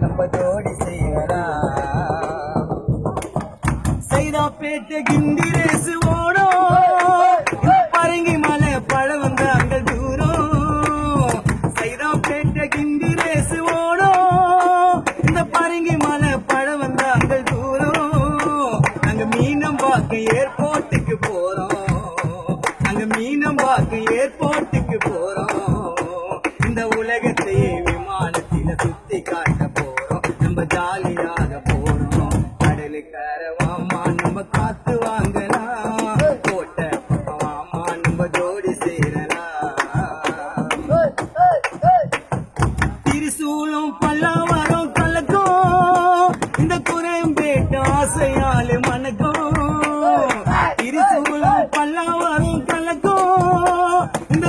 நம்ம ஜோடி செய்யறா சைதாப்பேட்டை கிண்டி ரேசு ஓடும் பரங்கி மலை பழ வந்த அங்க தூரம் சைதாப்பேட்டை கிண்டி ரேசு ஓடும் இந்த பரங்கி மலை பழ வந்த அங்க தூரம். அங்க மீனம் பார்க்க ஏர்போர்ட்டுக்கு போறோம். அங்க மீனம் பார்க்க ஏர்போர்ட்டுக்கு போறோம். ஜாலியாக போனோம் கடலுக்கார வாமா நம்ம காத்து வாங்கலாம். கோட்டை வாமா நம்ம ஜோடி சேரலாம். திருசூலும் பல்லாவரம் கலக்கும். இந்த குறையும் பேட்டு ஆசையாலே மனக்கும் திருசூலும் பல்லாவரம் கலக்கும். இந்த